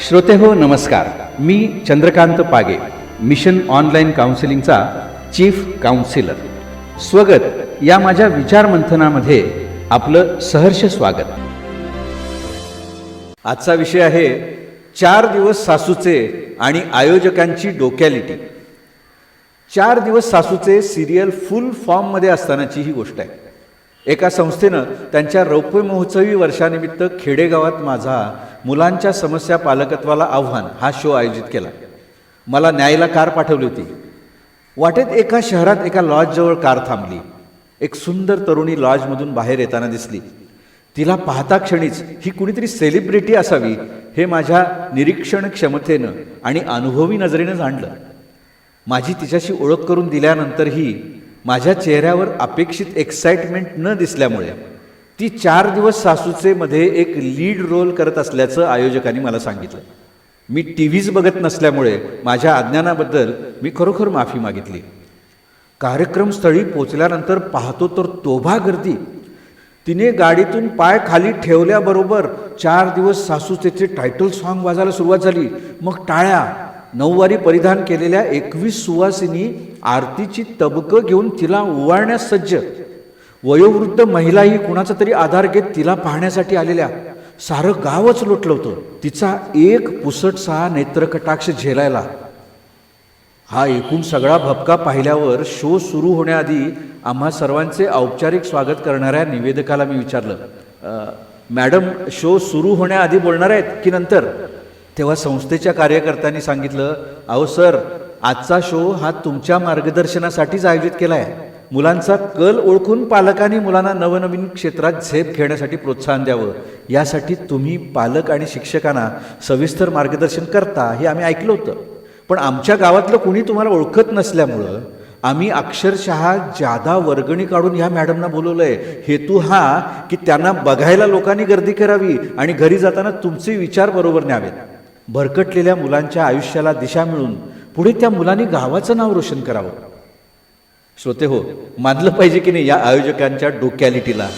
श्रोते हो नमस्कार. मी चंद्रकांत पागे मिशन ऑनलाईन काउन्सिलिंगचा चीफ काउन्सिलर. स्वगत. या माझ्या विचारमंथनामध्ये आपलं सहर्ष स्वागत. आजचा विषय आहे चार दिवस सासूचे आणि आयोजकांची डोक्यालिटी. चार दिवस सासूचे सिरियल फुल फॉर्ममध्ये असतानाची ही गोष्ट आहे. एका संस्थेनं त्यांच्या रौप्य महोत्सवी वर्षानिमित्त खेडेगावात माझा मुलांच्या समस्या पालकत्वाला आव्हान हा शो आयोजित केला. मला न्यायला कार पाठवली होती. वाटेत एका शहरात एका लॉजजवळ कार थांबली. एक सुंदर तरुणी लॉजमधून बाहेर येताना दिसली. तिला पाहता क्षणीच ही कुणीतरी सेलिब्रिटी असावी हे माझ्या निरीक्षण क्षमतेनं आणि अनुभवी नजरेनं जाणलं. माझी तिच्याशी ओळख करून दिल्यानंतरही माझ्या चेहऱ्यावर अपेक्षित एक्साइटमेंट न दिसल्यामुळे ती चार दिवस सासूचेमध्ये एक लीड रोल करत असल्याचं आयोजकांनी मला सांगितलं. मी टी व्हीज बघत नसल्यामुळे माझ्या अज्ञानाबद्दल मी खरोखर माफी मागितली. कार्यक्रमस्थळी पोचल्यानंतर पाहतो तर तोभा गर्दी. तिने गाडीतून पाय खाली ठेवल्याबरोबर चार दिवस सासूचेचे टायटल सॉन्ग वाजायला सुरुवात झाली मग टाळ्या नऊवारी परिधान केलेल्या एकवीस सुवासिनी आरतीची तबकं घेऊन तिला ओवाळण्यास सज्ज. वयोवृद्ध महिलाही कुणाचा तरी आधार घेत तिला पाहण्यासाठी आलेल्या. सारं गावच लोटलं होतं. तिचा एक पुसटसा नेत्रकटाक्ष झेलायला. हा एकूण सगळा भपका पाहिल्यावर शो सुरू होण्याआधी आम्हा सर्वांचे औपचारिक स्वागत करणाऱ्या निवेदकाला मी विचारलं मॅडम शो सुरू होण्याआधी बोलणार आहेत की नंतर? तेव्हा संस्थेच्या कार्यकर्त्यांनी सांगितलं अहो सर आजचा शो हा तुमच्या मार्गदर्शनासाठीच आयोजित केला आहे मुलांचा कल ओळखून पालकांनी मुलांना नवनवीन क्षेत्रात झेप घेण्यासाठी प्रोत्साहन द्यावं. यासाठी तुम्ही पालक आणि शिक्षकांना सविस्तर मार्गदर्शन करता हे आम्ही ऐकलं होतं. पण आमच्या गावातलं कुणी तुम्हाला ओळखत नसल्यामुळं आम्ही अक्षरशः जादा वर्गणी काढून ह्या मॅडमना बोलवलंय. हेतू हा की त्यांना बघायला लोकांनी गर्दी करावी आणि घरी जाताना तुमचे विचार बरोबर न्यावेत. भरकटलेल्या मुलांच्या आयुष्याला दिशा मिळून पुढे त्या मुलांनी गावाचं नाव रोशन करावं. श्रोते हो मानलं पाहिजे की नाही या आयोजकांच्या डोक्यालिटीला?